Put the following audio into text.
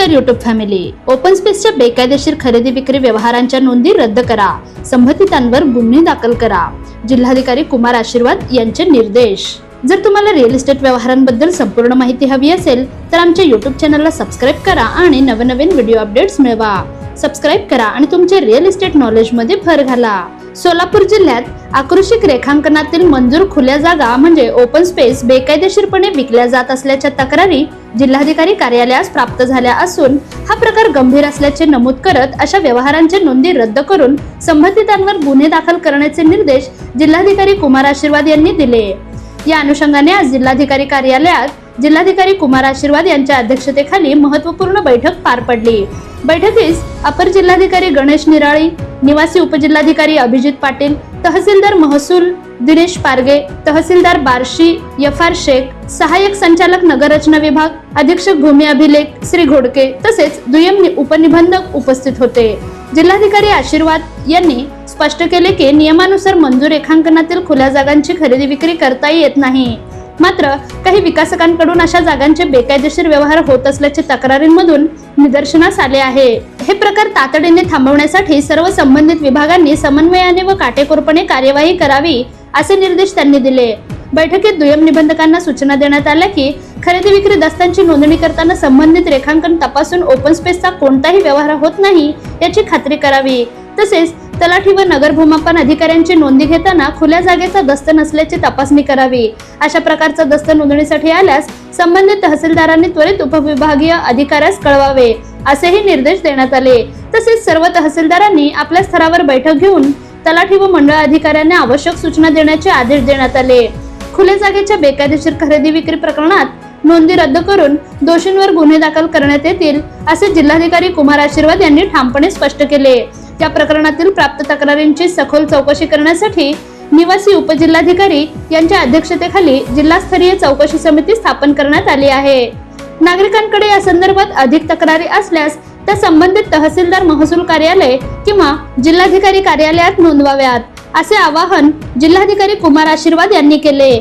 नमस्कार YouTube family open स्पेसच्या बेकायदेशीर खरेदी विक्री व्यवहारांच्या नोंदी रद्द करा. संबंधितांवर गुन्हे दाखल करा. जिल्हाधिकारी कुमार आशीर्वाद यांचे निर्देश. जर तुम्हाला रिअल इस्टेट व्यवहारांबद्दल संपूर्ण माहिती हवी असेल तर आमच्या युट्यूब चॅनलला सबस्क्राईब करा आणि नवनवीन व्हिडिओ अपडेट्स मिळवा. सबस्क्राईब करा आणि तुमच्या रिअल इस्टेट नॉलेजमध्ये भर घाला. सोलापूर जिल्ह्यात आकृषिक रेखांकनातील मंजूर खुल्या जागा म्हणजे ओपन स्पेस बेकायदेशीरपणे विकल्या जात असल्याच्या तक्रारी जिल्हाधिकारी कार्यालयास प्राप्त झाल्या असून हा प्रकार गंभीर असल्याचे नमूद करत अशा व्यवहारांची नोंदी रद्द करून संबंधितांवर गुन्हे दाखल करण्याचे निर्देश जिल्हाधिकारी कुमार आशीर्वाद यांनी दिले. या अनुषंगाने आज जिल्हाधिकारी कार्यालयात जिल्हाधिकारी कुमार आशीर्वाद यांच्या अध्यक्षतेखाली महत्त्वपूर्ण बैठक पार पडली. बैठकीस अपर जिल्हाधिकारी गणेश निराळी निवासी उपजिल्हाधिकारी अभिजित पाटील तहसीलदार महसूल दिनेश पारगे तहसीलदार बार्शी यफार शेख सहाय्यक संचालक नगररचना विभाग अधीक्षक भूमी अभिलेख श्री घोडके तसेच दुय्यम उपनिबंधक उपस्थित होते. जिल्हाधिकारी आशीर्वाद यांनी स्पष्ट केले की नियमानुसार मंजूर रेखांकनातील खुल्या जागांची खरेदी विक्री करता येत नाही. मात्र काही विकासकांकडून अशा जागांचे बेकायदेशीर व्यवहार होत असल्याचे तक्रारींमधून निदर्शनास आले आहे. हे प्रकार तातडीने थांबवण्यासाठी सर्व संबंधित विभागांनी समन्वयाने व काटेकोरपणे कार्यवाही करावी असे निर्देश त्यांनी दिले. बैठकीत दुय्यम निबंधकांना सूचना देण्यात आल्या की खरेदी विक्री दस्तांची नोंदणी करताना संबंधित रेखांकन तपासून ओपन स्पेसचा कोणताही व्यवहार होत नाही याची खात्री करावी. तसेच तलाठी व नगर भूमापन अधिकाऱ्यांची नोंदी घेताना खुल्या जागेचा दस्त नसल्याची तपासणी करावी. अशा प्रकारचा दस्त नोंदणीसाठी आल्यास संबंधित तहसीलदारांनी त्वरित उपविभागीय अधिकाऱ्यास कळवावे असेही निर्देश देण्यात आले. तसेच सर्व तहसीलदारांनी आपल्या स्तरावर बैठक घेऊन तलाठी व मंडळ अधिकाऱ्यांना आवश्यक सूचना देण्याचे आदेश देण्यात आले. खुल्या जागेच्या बेकायदेशीर खरेदी विक्री प्रकरणात नोंदी रद्द करून दोषींवर गुन्हे दाखल करण्यात येतील असे जिल्हाधिकारी कुमार आशीर्वाद यांनी ठामपणे स्पष्ट केले. त्या प्रकरणातील प्राप्त तक्रारींची सखोल चौकशी करण्यासाठी निवासी उपजिल्हाधिकारी यांच्या अध्यक्षतेखाली जिल्हास्तरीय चौकशी समिती स्थापन करण्यात आली आहे. नागरिकांकडे या संदर्भात अधिक तक्रारी असल्यास त्या संबंधित तहसीलदार महसूल कार्यालय किंवा जिल्हाधिकारी कार्यालयात नोंदवाव्यात असे आवाहन जिल्हाधिकारी कुमार आशीर्वाद यांनी केले.